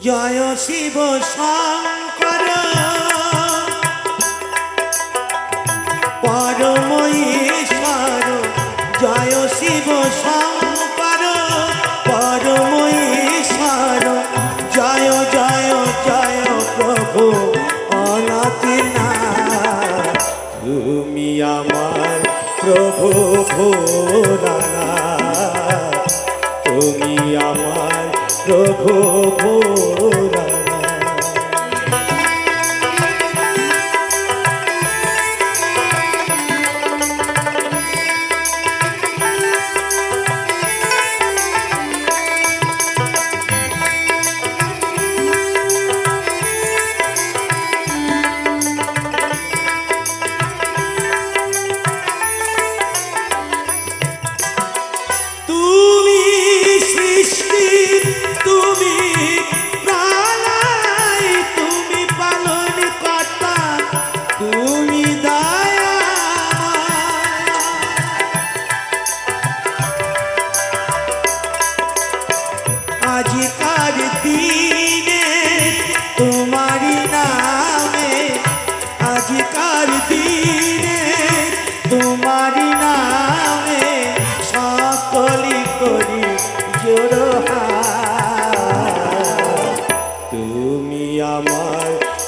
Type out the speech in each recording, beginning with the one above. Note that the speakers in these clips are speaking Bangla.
জয় শিব শঙ্কর। পরম ঈশ্বর, জয় শিব শঙ্কর। পরম ঈশ্বর, জয় জয় জয় প্রভু অনাথনাথ তুমি আমার প্রভু ভোলানাথ। তুমি আমার প্রভু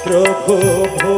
প্রভু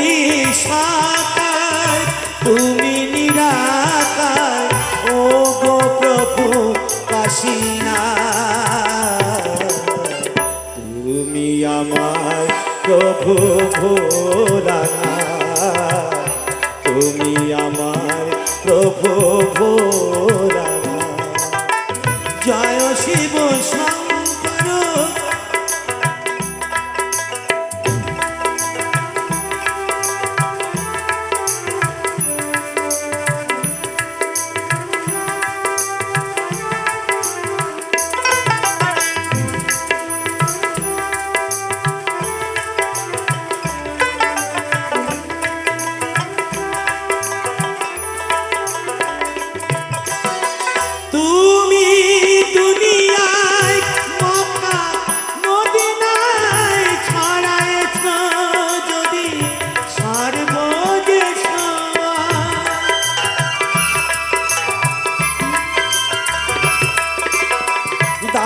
তুমি সাকার, তুমি নিরাকার। ও গো প্রভু কাশীনা, তুমি আমার প্রভু ভোলানাথ তুমি আমার প্রভু জয় শিব শঙ্কর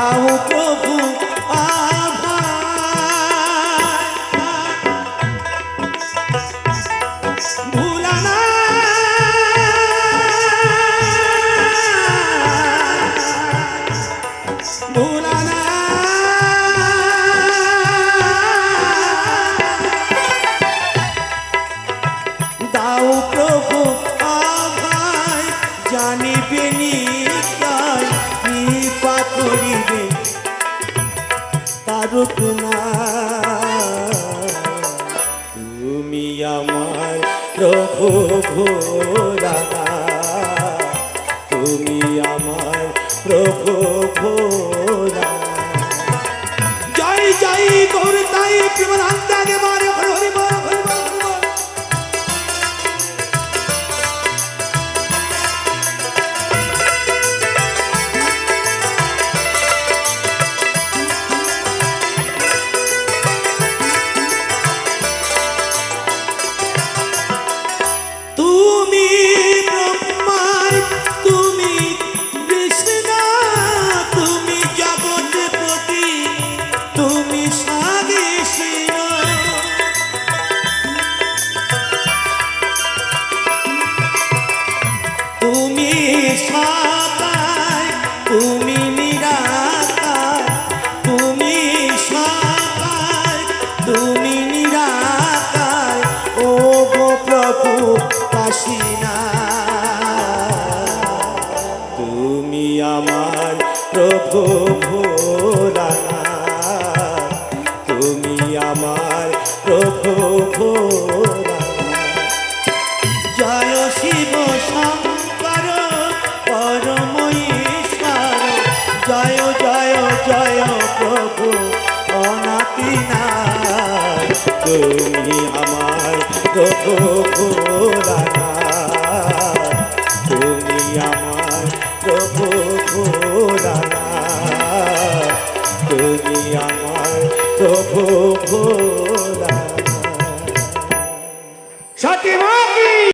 out তারক না তুমি আমার প্রভু ভোলা। তুমি আমার প্রভু কাশিনা তুমি আমার প্রভু তুমি আমার প্রভু ভোলানা জয় শিব শঙ্কর, পরম ঈশ্বর। জয় জয় জয় প্রভু অনাতিনাথ তুমি আমার প্রভু।